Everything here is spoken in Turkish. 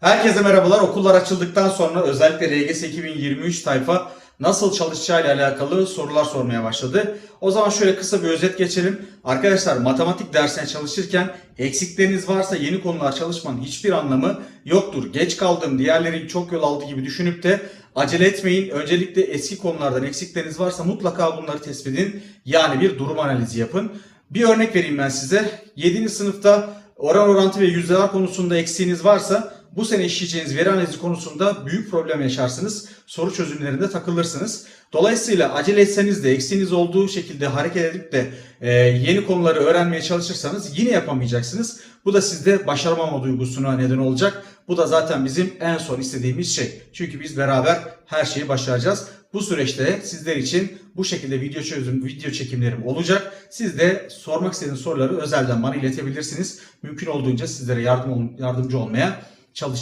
Herkese merhabalar. Okullar açıldıktan sonra özellikle RGS 2023 tayfa nasıl çalışacağıyla alakalı sorular sormaya başladı. O zaman şöyle kısa bir özet geçelim. Arkadaşlar matematik dersine çalışırken eksikleriniz varsa yeni konular çalışmanın hiçbir anlamı yoktur. Geç kaldım, diğerleri çok yol aldı gibi düşünüp de acele etmeyin. Öncelikle eski konulardan eksikleriniz varsa mutlaka bunları tespit edin. Yani bir durum analizi yapın. Bir örnek vereyim ben size. 7. sınıfta oran orantı ve yüzdeler konusunda eksiğiniz varsa bu sene işleyeceğiniz veri analizi konusunda büyük problem yaşarsınız. Soru çözümlerinde takılırsınız. Dolayısıyla acele etseniz de eksiğiniz olduğu şekilde hareket edip de e, yeni konuları öğrenmeye çalışırsanız yine yapamayacaksınız. Bu da sizde başaramama duygusuna neden olacak. Bu da zaten bizim en son istediğimiz şey. Çünkü biz beraber her şeyi başaracağız. Bu süreçte sizler için bu şekilde video çözüm, video çekimlerim olacak. Siz de sormak istediğiniz soruları özelden bana iletebilirsiniz. Mümkün olduğunca sizlere yardım yardımcı olmaya çalışacağım.